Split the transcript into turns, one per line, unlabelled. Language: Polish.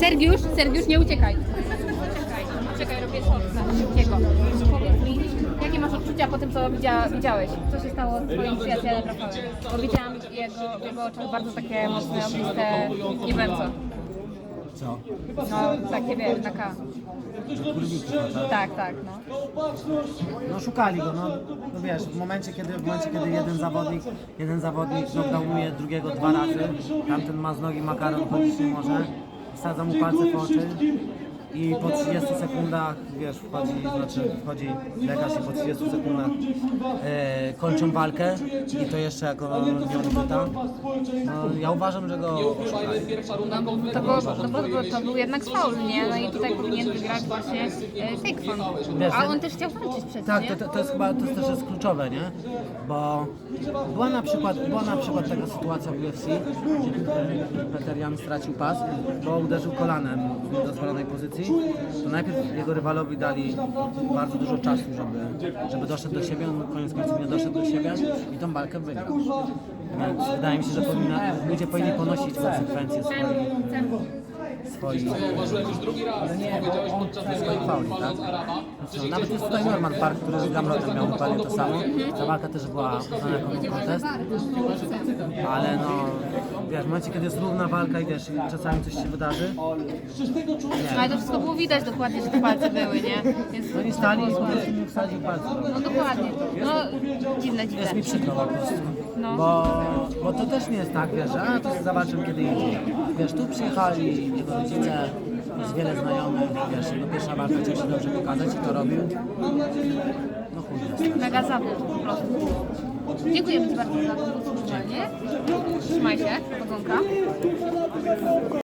Sergiusz, Sergiusz, nie uciekaj. Czekaj, czekaj, robię szybkiego. Powiedz mi, jakie masz odczucia po tym, co widzia, widziałeś? Co się stało z twoim przyjacielem Rafałem? Bo widziałam jego, w jego oczach bardzo takie mocne, ogniste, nie wiem co.
Co?
No, takie wiesz, taka... Tak, tak, no.
No szukali go, no, no wiesz, w momencie kiedy, w momencie kiedy jeden zawodnik, jeden zawodnik knockdownuje drugiego dwa razy, tamten ma z nogi makaron, chodzić nie może, wsadza mu palce w oczy i po 30 sekundach, wiesz, wchodzi, znaczy wchodzi lekarz i po 30 sekundach e, kończą walkę i to jeszcze jako nieodbyta. No, ja uważam, że go oszukali.
To, było, no bo to, był jednak faul, nie? No i tutaj powinien wygrać właśnie e.
Wiesz,
A on też chciał walczyć przecież,
Tak,
nie?
to, to, to jest chyba to jest też jest kluczowe, nie? Bo była na przykład, była na przykład taka sytuacja w UFC, gdzie Peter Jan stracił pas, bo uderzył kolanem w niedozwolonej pozycji. To najpierw jego rywalowi dali bardzo dużo czasu, żeby, żeby doszedł do siebie, on koniec końców nie doszedł do siebie i tą walkę wygrał. Więc wydaje mi się, że powinna, ludzie powinni ponosić konsekwencje swoich, swoich, swoich fauli, tak? No, nawet jest tutaj Norman Park, który z Gamrotem miał dokładnie to samo. Ta walka też była uznana jako kontest. Ale no, wiesz, w momencie, kiedy jest równa walka i wiesz, czasami coś się wydarzy,
No ale to wszystko było widać dokładnie, że te palce były, nie? Więc
no i stali i nie wsadził palców.
No dokładnie. No dziwne, dziwne.
Jest mi przykro po prostu.
No.
Bo, bo to też nie jest tak, wiesz, że a, to zobaczymy kiedy indziej. Wiesz, tu przyjechali jego rodzice, jest wiele znajomych, wiesz, jego pierwsza walka chciał się dobrze pokazać i to robił. No chuj jest.
Mega zawód po prostu. Dziękujemy Ci bardzo za podsumowanie. Trzymaj się, podzonka.